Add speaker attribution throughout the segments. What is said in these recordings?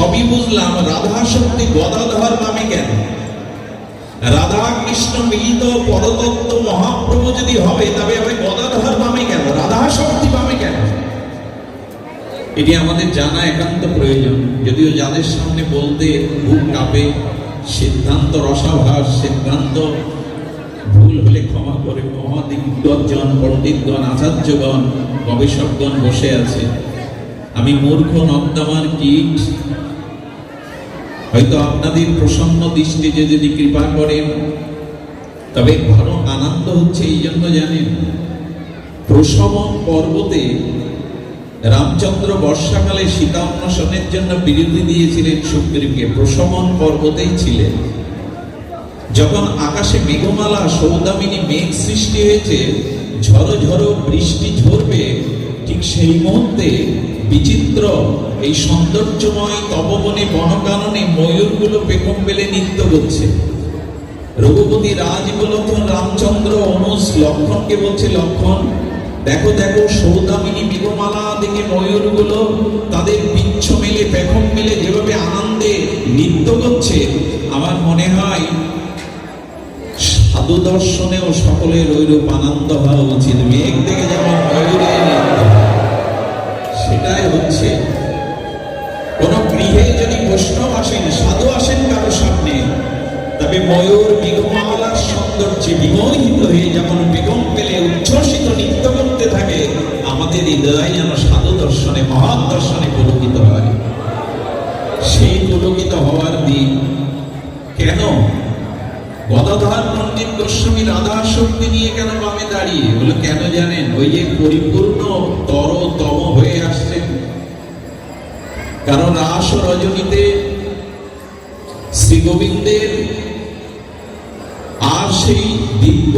Speaker 1: সবই বুঝলাম, রাধা শক্তি গদাধর নামে কেন? রাধা কৃষ্ণ মিলিত পরতত্ত্ব মহাপ্রভু যদি হবে তবে আমি গদাধর নামে কেন? রাধা শক্তি পাবে কেন? এটি আমাদের জানা একান্ত প্রয়োজন। যদিও যাদের সামনে বলতে ভুল কাঁপে, সিদ্ধান্ত রসাভাস, সিদ্ধান্ত ভুল হলে ক্ষমা করে। মহাদিগ্গজন পণ্ডিতগণ, আচার্যগণ, গবেষকগণ বসে আছে। আমি মূর্খ নর্দমার কীট হয়তো আপনাদের প্রসন্ন দৃষ্টিতে যদি কৃপা করেন, তবে ভালো আনন্দ হচ্ছে এই জন্য জানেন প্রশমন পর্বতে রামচন্দ্র বর্ষাকালে সীতা অন্বেষণের জন্য বিরতি দিয়েছিলেন সুগ্রীবকে প্রশমন পর্বতেই ছিলেন। যখন আকাশে মেঘমালা, সৌদামিনী মেঘ সৃষ্টি হয়েছে ঝড়ো ঝড়ো বৃষ্টি ঝরবে, ঠিক সেই মুহূর্তে বিচিত্র। এই সৌন্দর্যময় তপবনে, বনকাননে ময়ূরগুলো পেখম বেলে নৃত্য করছে রঘুপতি রাজ বলতন রামচন্দ্র অনুজ লক্ষণকে বলছে, লক্ষণ, দেখো দেখো, সৌদামিনী মেঘমালা দেখে ময়ূরগুলো তাদের পিচ্ছ মেলে পেখম মেলে যেভাবে আনন্দে নৃত্য করছে। আমার মনে হয় সাধু দর্শনেও সকলের ওইরূপ আনন্দ হওয়া উচিত। মেঘ দেখে যেমন ময়ূরের সেটাই হচ্ছে। কোন গৃহে যদি বৈষ্ণব আসেন, সাধু আসেন কারও সামনে, তবে ময়ূর মেঘমালার সৌন্দর্যে বিমোহিত হয়ে যেমন বেগম পেলে উচ্ছ্বসিত নৃত্য করতে থাকে, আমাদের হৃদয় যেন সাধু দর্শনে, মহান দর্শনে পুলকিত হয়। সেই পুলকিত হওয়ার দিন কেন? গদাধর পণ্ডিত গোস্বামী রাধা শক্তি নিয়ে কেন বামে দাঁড়িয়ে? বলে, কেন জানেন? ওই যে পরিপূর্ণ তর আসছেন কারণ রাস রজনীতে শ্রী গোবিন্দের আর সেই দিব্য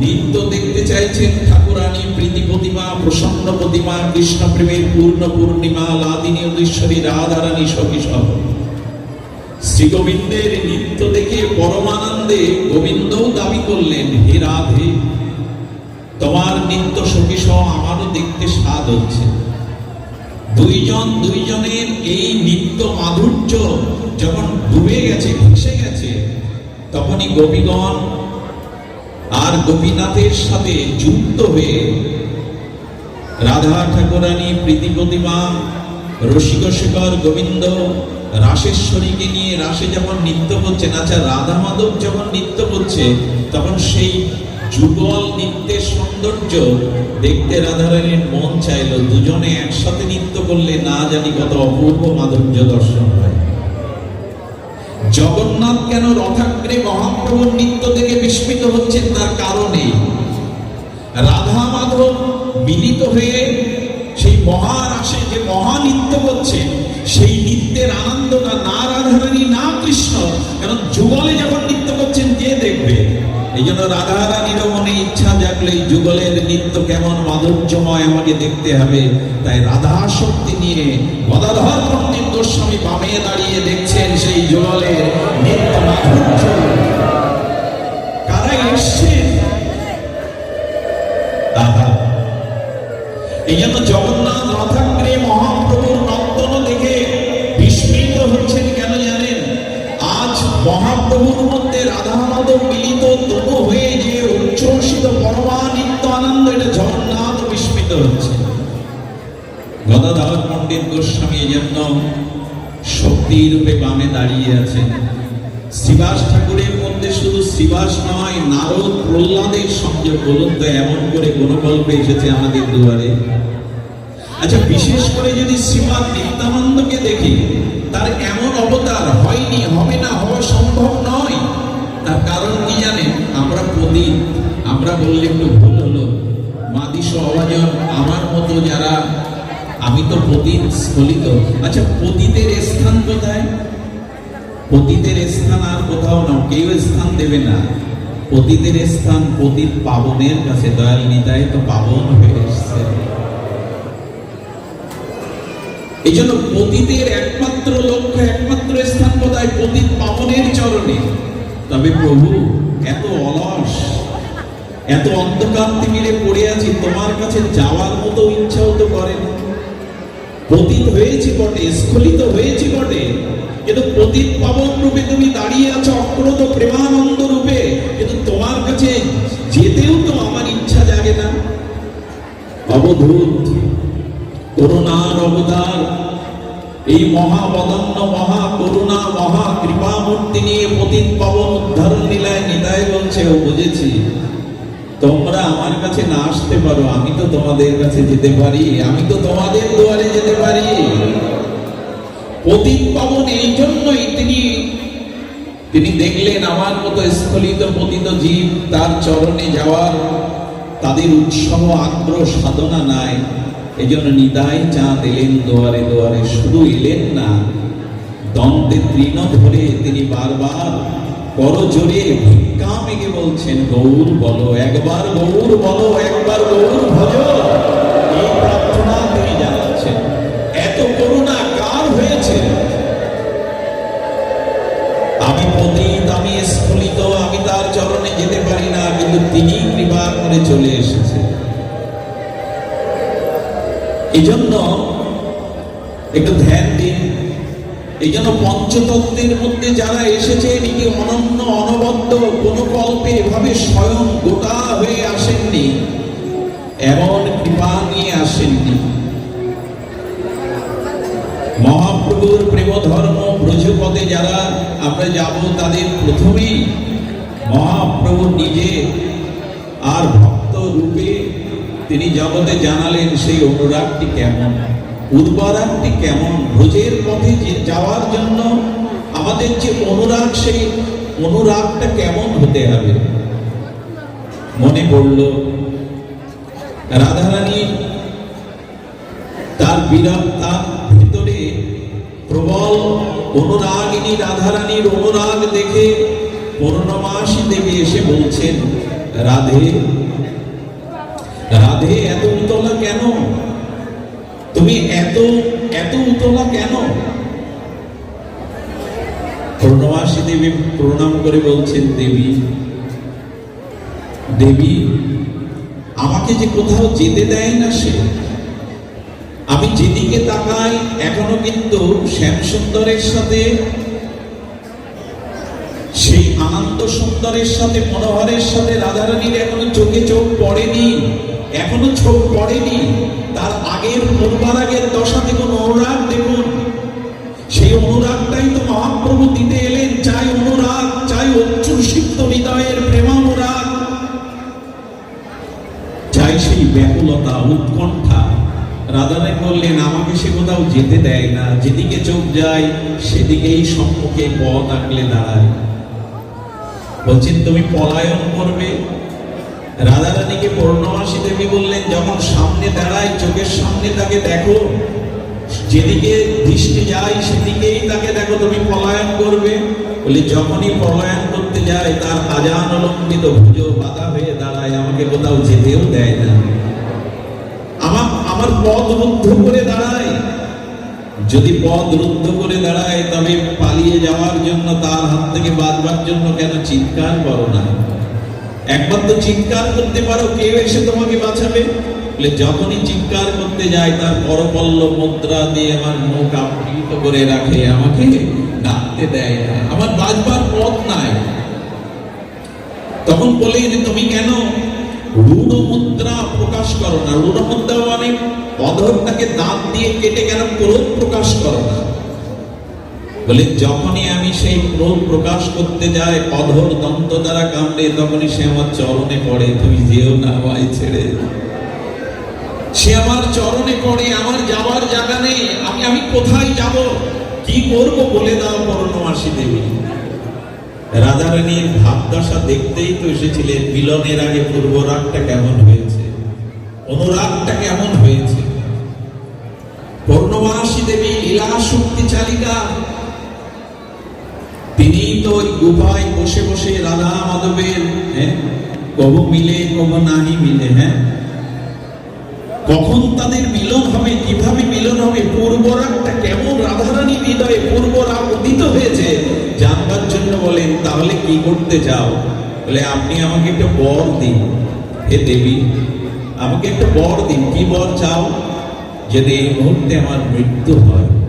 Speaker 1: নৃত্য দেখতে চাইছেন ঠাকুরানী প্রীতি প্রতিমা, প্রসন্ন প্রতিমা, কৃষ্ণ প্রেমের পূর্ণ পূর্ণিমা লাদিনী উদীশ্বরী রাধারানী সখী সহ। শ্রী গোবিন্দের নৃত্য দেখে পরমানন্দে গোবিন্দও দাবি করলেন, হে রাধে, তোমার নৃত্য সখী সহ আমারও দেখতে স্বাদ হচ্ছে। দুইজন দুইজনের এই নিত্য মাধুর্য যখন ডুবে গেছে, ভেসে গেছে, তখনই গোপীগণ আর গোপীনাথের সাথে যুক্ত হয়ে রাধা ঠাকুরানী প্রীতি প্রতিমা রসিক শেখর গোবিন্দ, রাসেশ্বরীকে নিয়ে রাসে যখন নৃত্য করছেন আচ্ছা রাধা মাধব যখন নৃত্য করছে, তখন সেই যুগল নৃত্যের সৌন্দর্য দেখতে রাধারানীর মন চাইলো। দুজনে একসাথে নৃত্য করলে না জানি কত অপূর্ব মাধুর্য দর্শন হয়। জগন্নাথ কেন রথাগ্রে মহাপ্রভুর নৃত্য দেখে বিস্মিত হচ্ছেন তার কারণে? রাধা মাধব মিলিত হয়ে সেই মহারাসে যে মহানৃত্য করছেন সেই নৃত্যের আনন্দটা না রাধারানী, না কৃষ্ণ, কারণ যুগলে যখন নৃত্য করছেন কে দেখবে? এই জন্য রাধা রাধারানীরও মনে ইচ্ছা জাগলে যুগলের নৃত্য কেমন মাধুর্যময় আমাকে দেখতে হবে। তাই রাধা শক্তি নিয়ে গদাধর পণ্ডিত গোস্বামী বামে দাঁড়িয়ে দেখছেন গদাধর পণ্ডিত গোস্বামী এই জন্য শক্তি রূপে বামে দাঁড়িয়ে আছেন। শ্রীবাস ঠাকুরের মধ্যে শুধু শ্রীবাস নয়, নারদ প্রহ্লাদের সংযোগ বলুন তো, এমন করে গল্পে এসেছে আমাদের দুয়ারে? আচ্ছা বিশেষ করে যদি শ্রীমান নিত্যানন্দকে দেখি, তার এমন অবতার হয়নি, হবে না, হওয়া সম্ভব নয়। তার কারণ কি জানেন? আমরা প্রদীপ আমরা বললে একটু ভুল হলো। মাদিস অভাজন আমার মতো যারা আমি তো পতিত স্খলিত আচ্ছা পতিতের স্থান কোথায়? পতিতের স্থান আর কোথাও না, কেউ স্থান দেবে না। পতিতের স্থান পতিত পাবনের কাছে, দয়াল নিতাই তো পাবন হয়ে এসছে। এই জন্য পতিতের একমাত্র লক্ষ্য, একমাত্র স্থান কোথায়? পতিত পাবনের চরণে। তবে প্রভু, এত অলস, এত অন্ধকার তিমিরে পড়ে আছি, তোমার কাছে যাওয়ার মতো ইচ্ছাও তো করে না পতিত হয়েছি বটে, স্খলিত হয়েছি বটে। কিন্তু পতিত পাবন রূপে তুমি দাঁড়িয়ে আছো অক্রত প্রেমানন্দ রূপে। কিন্তু তোমার কাছে যেতেও তো আমার ইচ্ছা জাগে না। অবধূত করুণার অবতার, এই মহাবদন্ন মহা করুণা মহা কৃপামূর্তি নিয়ে পতিত পাবন উদ্ধারণ লীলায় নিতাই বলছে, ও বুঝেছি। তোমরা আমার কাছে না আসতে পারো, আমি তো তোমাদের কাছে যেতে পারি, আমি তো তোমাদের দুয়ারে যেতে পারি। পতিত পাবন এই জন্যই তিনি তিনি দেখলেন আমার মতো স্খলিত পতিত জীব তার চরণে যাওয়ার তাদের উৎসাহ আগ্রহ, সাধনা নাই। এই জন্য নিদাই চাঁদ এলেন দুয়ারে দুয়ারে, শুধু এলেন না, দন্তে তৃণ ধরে তিনি বারবার বড় জোরে ভিক্ষা বলছেন, গৌর বলো একবার, গৌর বলো একবার, গৌর ভজ। এই প্রার্থনা তিনি জানাচ্ছেন। এত করুণা কার হয়েছে? আমি পতিত আমি স্ফুলিত, আমি তার চরণে যেতে পারি না, কিন্তু তিনি করে চলে এসেছে। এই জন্য একটু ধ্যান এই জন্য পঞ্চতত্ত্বের মধ্যে যারা এসেছে এটি অনন্য অনবদ্য কোন কল্পে এভাবে স্বয়ং গোটা হয়ে আসেননি। এমন কৃপা নিয়ে আসেননি। মহাপ্রভুর প্রেম ধর্ম ব্রজপদে যারা আমরা যাব, তাদের প্রথমেই মহাপ্রভু নিজে আর ভক্ত রূপে তিনি জগতে জানালেন সেই অনুরাগটি কেমন। উর্বরাগটি কেমন ভোজের পথে যাওয়ার জন্য আমাদের যে অনুরাগ, সেই অনুরাগটা কেমন হতে হবে? মনে পড়ল, রাধারানী তার বিরাট তার ভিতরে প্রবল অনুরাগিনী রাধারানীর অনুরাগ দেখে পূর্ণমাসী দেবী এসে বলছেন, রাধে রাধে, এত উতলা কেন? তুমি এত এত উতলা কেন? পূর্ণমাসী দেবী প্রণাম করে বলছেন, দেবী দেবী, আমাকে যে কোথাও যেতে দেয় না সে, আমি যেদিকে তাকাই, এখনও কিন্তু শ্যাম সুন্দরের সাথে, সেই আনন্দ সুন্দরের সাথে, মনোহরের সাথে রাধারানীর এখনও চোখে চোখ পড়েনি। এখনও চোখ পড়েনি। তার আগের পূর্বারাগের দশা দেখুন অনুরাগ দেখুন। সেই অনুরাগটাই তো মহাপ্রভু দিতে এলেন। চাই অনুরাগ, চাই অচ্ছুষিপ্ত হৃদয়ের প্রেমানুরাগ। চাই সেই ব্যাকুলতা, উৎকণ্ঠা। রাধারানী বললেন, আমাকে সে কোথাও যেতে দেয় না। যেদিকে চোখ যায়, সেদিকেই সম্মুখে পথ আঁকলে দাঁড়ায়। বলছেন, তুমি পলায়ন করবে? রাধারানীকে পূর্ণমাসী দেবী বললেন যখন সামনে দাঁড়ায়, চোখের সামনে তাকে দেখো। যেদিকে দৃষ্টি যায়, সেদিকেই তাকে দেখো। তুমি পলায়ন করবে। বলে, যখনই পলায়ন করতে যায়, তার আজান অলম্বিত ভুজো বাধা হয়ে দাঁড়ায়। আমাকে কোথাও যেতেও দেয় না। আমার আমার পথ রুদ্ধ করে দাঁড়ায়। যদি পথ রুদ্ধ করে দাঁড়ায়, তবে পালিয়ে যাওয়ার জন্য, তার হাত থেকে বাঁচবার জন্য কেন চিৎকার করো না? একবার তো চিৎকার করতে পারো, কেউ এসে তোমাকে বাঁচাবে? বলে, যখনই চিৎকার করতে যায়, তার করপল্ল মুদ্রা দিয়ে আমার মুখ আবৃত করে রাখে, আমাকে ডাকতে দেয় না। আমার বাঁচবার পথ নাই। তখন বলে যে তুমি কেন রূঢ় মুদ্রা প্রকাশ করো না? রূঢ় মুদ্রা মানে অধরটাকে দাঁত দিয়ে কেটে কেন ক্রোধ প্রকাশ করো না? বলে, যখনই আমি সেই ক্রোধ প্রকাশ করতে যাই অধর দন্ত দ্বারা কামড়ে, তখনই সে আমার চরণে পড়ে। তুমি যেও না আমায় ছেড়ে। সে আমার চরণে পড়ে, আমার যাওয়ার জায়গা নেই। আমি আমি কোথায় যাব? কি করব বলে দাও পূর্ণমাসী দেবী। রাধারানীর ভাবদশা দেখতেই তো এসেছিলেন, মিলনের আগে পূর্ব রাগটা কেমন হয়েছে? অনুরাগটা কেমন হয়েছে? পূর্ণমাসী দেবী লীলা শক্তি চালিকা ওই গুহায় বসে বসে রাধা মাধবের হ্যাঁ? কবু মিলে, কবু নাহি মিলে হ্যাঁ? কখন তাদের মিলন হবে, কীভাবে মিলন হবে পূর্বরাগটা কেমন রাধারানী হৃদয়ে পূর্বরাগ উদিত হয়েছে, জানবার জন্য বলেন, তাহলে কি করতে চাও? বলে, আপনি আমাকে একটা বর দিন, হে দেবী। আমাকে একটা বর দিন, কি বর চাও? যদি এই মুহূর্তে আমার মৃত্যু হয়।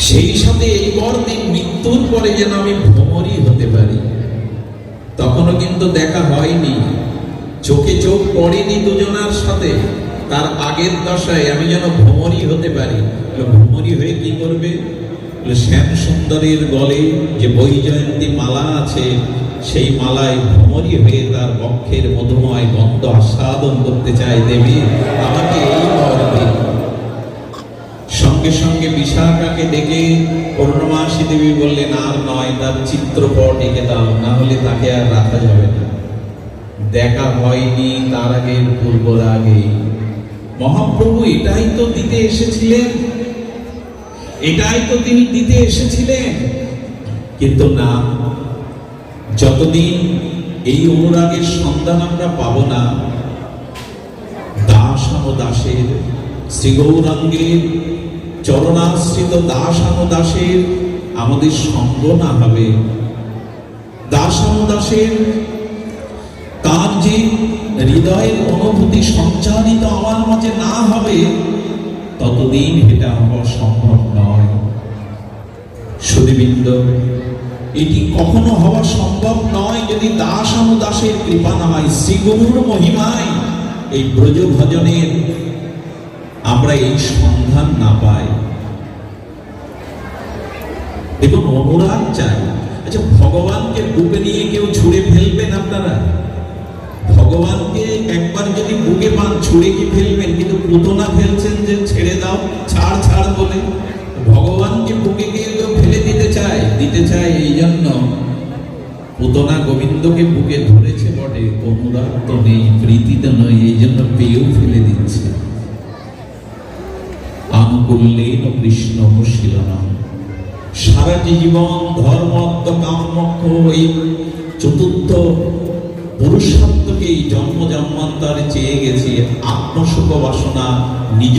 Speaker 1: সেই সাথে এই পরদিন মৃত্যুর পরে যেন আমি ভ্রমরই হতে পারি। তখনও কিন্তু দেখা হয়নি। চোখে চোখ পড়েনি দুজনার সাথে। তার আগের দশায় আমি যেন ভ্রমরই হতে পারি। ভ্রমরই হয়ে কি করবে? শ্যাম সুন্দরের গলে যে বৈজয়ন্তী মালা আছে, সেই মালায় ভ্রমরই হয়ে তার বক্ষের মধুময় গন্ধ আস্বাদন করতে চায় দেবী। আমাকে সঙ্গে সঙ্গে বিশাখাকে ডেকে পূর্ণমাসী দেবী বললেন, আর নয়, তার চিত্রপট এঁকে দাও, না হলে তাকে আর রাখা যাবে না। দেখা হয়নি তার আগের পূর্বর আগে মহাপ্রভু এটাই তো দিতে এসেছিলেন। এটাই তো তিনি দিতে এসেছিলেন। কিন্তু না, যতদিন এই অনুরাগের সন্ধান আমরা পাবো না, দাস ও দাসের শ্রী গৌরাঙ্গের চরণাশ্রিত দাসের, আমাদের সঙ্গ না হবে। দাসের, তার যে হৃদয়ের অনুভূতি সঞ্চারিত আমার মাঝে না হবে, ততদিন এটা হওয়া সম্ভব নয়। সুদীবৃন্দ এটি কখনো হওয়া সম্ভব নয় যদি দাস অনুদাসের কৃপা না হয় শ্রীগুরুর মহিমায় এই ব্রজ ভজনের আমরা এই সন্ধান না পাই। দেখুন, অনুরাগ চাই। আচ্ছা ভগবানকে বুকে নিয়ে কেউ ছুঁড়ে ফেলবেন আপনারা? ভগবানকে একবার যদি বুকে পান ছুঁড়ে কি ফেলবেন? কিন্তু পুতনা ফেলছেন যে ছেড়ে দাও, ছাড় ছাড় বলে। ভগবানকে বুকে গিয়ে কেউ ফেলে দিতে চায় দিতে চায় এই জন্য। পুতনা গোবিন্দকে বুকে ধরেছে বটে, অনুরাগ তো নেই, প্রীতি তো নয় এই জন্য পেয়েও ফেলে দিচ্ছে। আনুকূল্যেন কৃষ্ণ মুশিলনম সারাটি জীবন ধর্মত্ব কাম্যক্ষ এই চতুর্থ পুরুষার্থকে এই জন্ম জন্মান্তরে চেয়ে গেছি আত্মসুখ বাসনা নিজ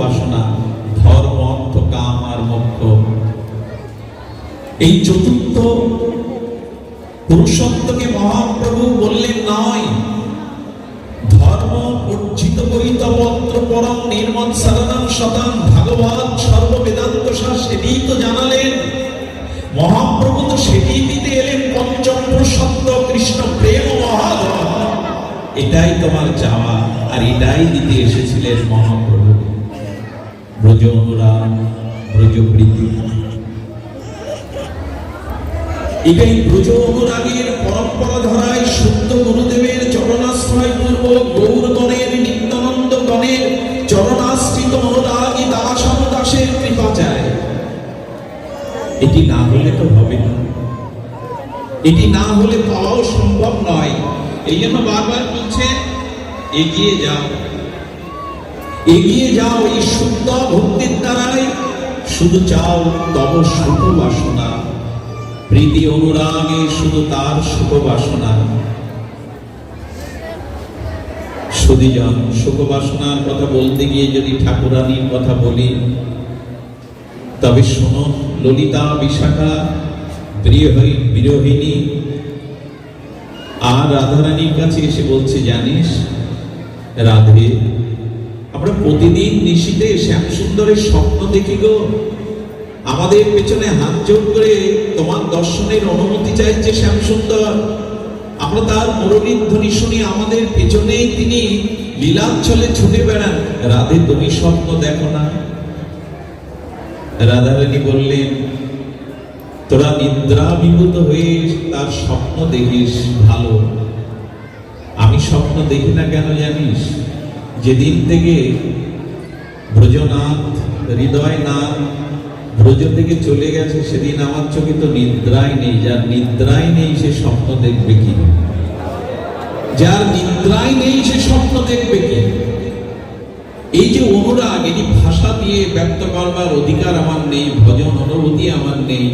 Speaker 1: বাসনা ধর্ম অর্থ কাম আর মোক্ষ। এই চতুর্থ পুরুষত্বকে মহাপ্রভু বললেন, নয়। ধর্ম অর্জিত বৈতপত্র পরম নির্মল সারদান শতান ভাগবত সর্ববেদান্ত সেটিই তো জানালেন। মহাপ্রভু তো সেটি দিতে এলেন পঞ্চম পুরুষত্ব কৃষ্ণ প্রেম এটাই তোমার চাওয়া, আর এটাই দিতে এসেছিলেন মহাপ্রভু। ব্রজ ব্রজ প্রীতি এটাই ব্রজ অনুরাগের পরম্পরা ধরায় সত্য গুরুদেবের চরণাশ্রয় পূর্বক গৌরগণের নিত্যানন্দ গণের চরণাশ্রিত এটি না হলে তো হবে না। এটি না হলে পাওয়াও সম্ভব নয়। এই জন্য বারবার বলছে, এগিয়ে যাও। এগিয়ে যাও এই শুদ্ধ ভক্তির দ্বারাই। শুধু চাও তব সুখ বাসনা। প্রীতি অনুরাগে শুধু তার সুখ বাসনা। সুদীজন সুখ বাসনার কথা বলতে গিয়ে যদি ঠাকুরানীর কথা বলি তবে শুনুন ললিতা, বিশাখা বিরোহী বিরোহিনী আর রাধারানীর কাছে এসে বলছে, জানিস, রাধে, আমরা প্রতিদিন নিশিতে শ্যাম সুন্দরের স্বপ্ন দেখি গো। আমাদের পেছনে হাত জোর করে তোমার দর্শনের অনুমতি চাইছে শ্যাম সুন্দর আমরা তার মুরলীর ধ্বনি শুনি, আমাদের পেছনেই তিনি লীলাঞ্চলে ছুটে বেড়ান। রাধে, তুমি স্বপ্ন দেখো না। রাধারানী বললেন, তোরা নিদ্রা বিভূত হয়ে তার স্বপ্ন দেখিস, ভালো। আমি স্বপ্ন দেখি না কেন জানিস? যেদিন থেকে ব্রজনাথ, হৃদয়নাথ ব্রজ থেকে চলে গেছে, সেদিন আমার চোখে তো নিদ্রাই নেই। যার নিদ্রাই নেই, সে স্বপ্ন দেখবে কি? যার নিদ্রাই নেই, সে স্বপ্ন দেখবে কি? এই যে অনুরাগ এটি ভাষা দিয়ে ব্যক্ত করবার অধিকার আমার নেই, ভজন, অনুভূতি আমার নেই